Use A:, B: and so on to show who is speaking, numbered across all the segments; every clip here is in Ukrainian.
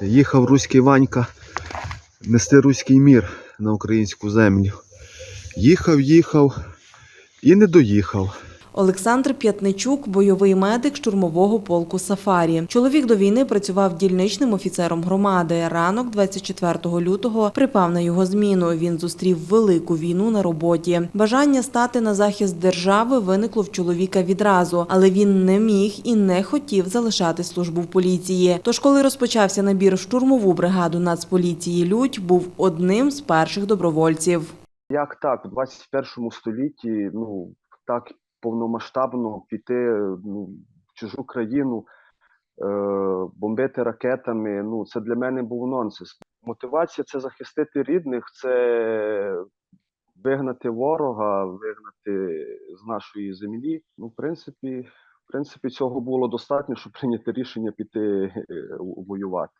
A: Їхав руський Ванька нести руський мір на українську землю. Їхав, їхав і не доїхав.
B: Олександр П'ятничук, бойовий медик штурмового полку Сафарі. Чоловік до війни працював дільничним офіцером громади. Ранок 24 лютого припав на його зміну. Він зустрів велику війну на роботі. Бажання стати на захист держави виникло в чоловіка відразу, але він не міг і не хотів залишати службу в поліції. Тож, коли розпочався набір в штурмову бригаду Нацполіції Людь, був одним з перших добровольців.
C: Як так, у 21 столітті, ну так повномасштабно піти ну, в чужу країну, е, бомбити ракетами, ну це для мене був нонсенс. Мотивація це захистити рідних, це вигнати ворога, вигнати з нашої землі. Ну, в принципі, в принципі, цього було достатньо, щоб прийняти рішення піти е, воювати.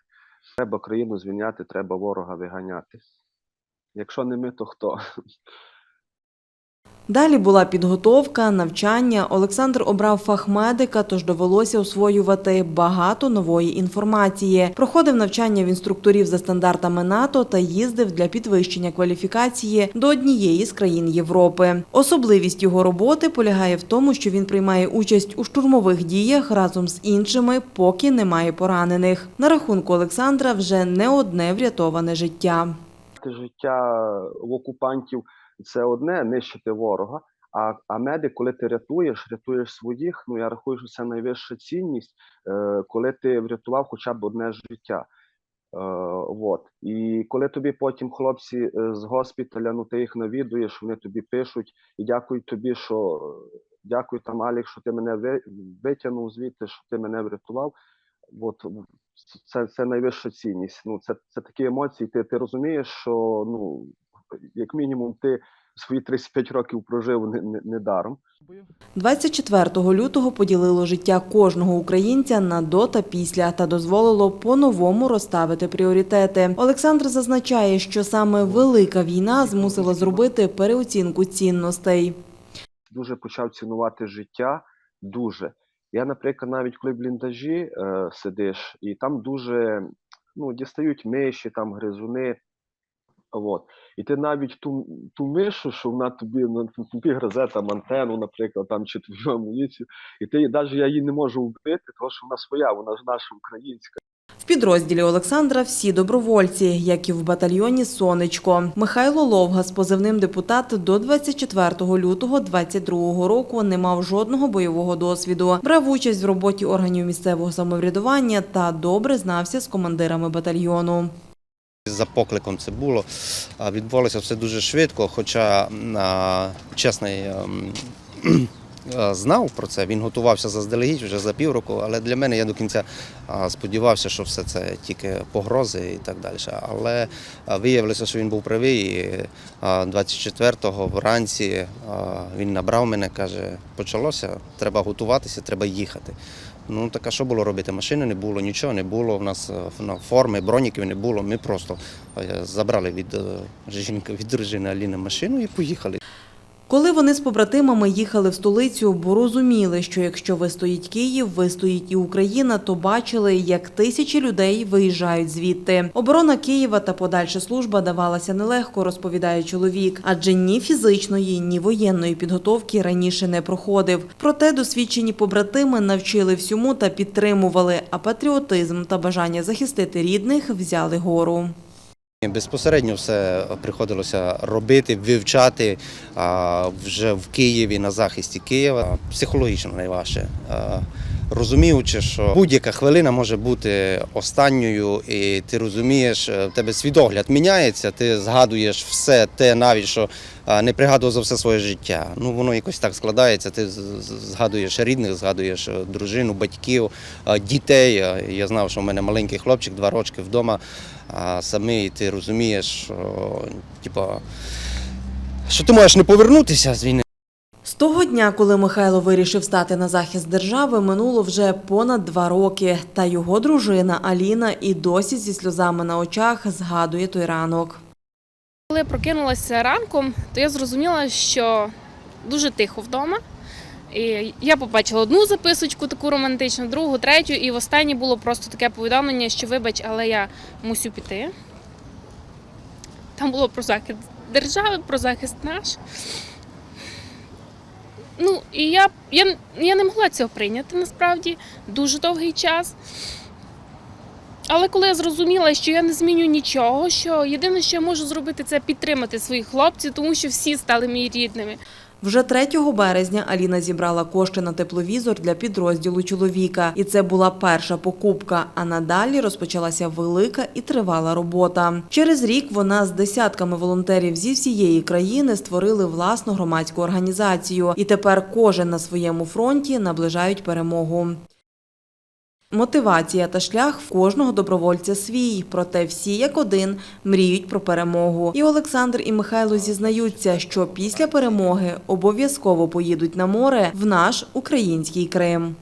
C: Треба країну звільняти, треба ворога виганяти. Якщо не ми, то хто?
B: Далі була підготовка, навчання. Олександр обрав фах медика, тож довелося освоювати багато нової інформації. Проходив навчання в інструкторів за стандартами НАТО та їздив для підвищення кваліфікації до однієї з країн Європи. Особливість його роботи полягає в тому, що він приймає участь у штурмових діях разом з іншими, поки немає поранених. На рахунку Олександра вже не одне врятоване життя.
C: Життя в окупантів це одне нищити ворога. А, а медик, коли ти рятуєш, рятуєш своїх. Ну я рахую, що це найвища цінність, е, коли ти врятував хоча б одне життя. Е, вот. І коли тобі потім хлопці е, з госпіталя, ну ти їх навідуєш, вони тобі пишуть і дякують тобі, що дякую там, Алік, що ти мене витягнув звідти, що ти мене врятував. От це, це найвища цінність. Ну, це, це такі емоції. Ти, ти розумієш, що ну, як мінімум, ти свої 35 років прожив не, не, не даром.
B: 24 лютого поділило життя кожного українця на до та після та дозволило по-новому розставити пріоритети. Олександр зазначає, що саме велика війна змусила зробити переоцінку цінностей.
C: Дуже почав цінувати життя. Дуже. Я, наприклад, навіть коли в бліндажі е, сидиш, і там дуже ну, дістають миші, там гризуни. От. І ти навіть ту, ту мишу, що вона тобі, ну, тобі гризе там антенну, наприклад, там, чи твою амуніцію, і ти навіть я її не можу вбити, тому що вона своя, вона ж наша українська.
B: В підрозділі Олександра всі добровольці, як і в батальйоні Сонечко. Михайло Ловга з позивним депутат до 24 лютого 22 року не мав жодного бойового досвіду. Брав участь в роботі органів місцевого самоврядування та добре знався з командирами батальйону.
D: За покликом це було. Відбувалося все дуже швидко, хоча чесний ем, знав про це, він готувався заздалегідь вже за півроку, але для мене я до кінця сподівався, що все це тільки погрози і так далі. Але виявилося, що він був правий. і 24-го вранці він набрав мене, каже, почалося, треба готуватися, треба їхати. Ну так а що було робити? Машини не було, нічого не було. У нас е, форми, броніків не було. Ми просто е, забрали від е, жінки, від дружини Аліни машину і поїхали.
B: Коли вони з побратимами їхали в столицю, бо розуміли, що якщо вистоїть Київ, вистоїть і Україна, то бачили, як тисячі людей виїжджають звідти. Оборона Києва та подальша служба давалася нелегко, розповідає чоловік, адже ні фізичної, ні воєнної підготовки раніше не проходив. Проте досвідчені побратими навчили всьому та підтримували, а патріотизм та бажання захистити рідних взяли гору.
D: Безпосередньо все приходилося робити, вивчати вже в Києві на захисті Києва. Психологічно найважче. Розуміючи, що будь-яка хвилина може бути останньою, і ти розумієш, е, в тебе свідогляд міняється, ти згадуєш все те, навіть що не пригадував за все своє життя. Ну воно якось так складається. Ти згадуєш рідних, згадуєш е, дружину, батьків, е, дітей. Е, Я знав, що в мене маленький хлопчик, два рочки вдома, а самий ти розумієш, що типа, що ти можеш не повернутися з війни.
B: Того дня, коли Михайло вирішив стати на захист держави, минуло вже понад два роки. Та його дружина Аліна і досі зі сльозами на очах згадує той ранок.
E: Коли я прокинулася ранком, то я зрозуміла, що дуже тихо вдома. І я побачила одну записочку, таку романтичну, другу, третю, і в останній було просто таке повідомлення, що вибач, але я мусю піти. Там було про захист держави, про захист наш. Ну, і я, я, я не могла цього прийняти насправді дуже довгий час. Але коли я зрозуміла, що я не зміню нічого, що єдине, що я можу зробити, це підтримати своїх хлопців, тому що всі стали мої рідними.
B: Вже 3 березня Аліна зібрала кошти на тепловізор для підрозділу чоловіка, і це була перша покупка. А надалі розпочалася велика і тривала робота. Через рік вона з десятками волонтерів зі всієї країни створили власну громадську організацію, і тепер кожен на своєму фронті наближають перемогу. Мотивація та шлях в кожного добровольця свій, проте всі як один мріють про перемогу. І Олександр і Михайло зізнаються, що після перемоги обов'язково поїдуть на море в наш український Крим.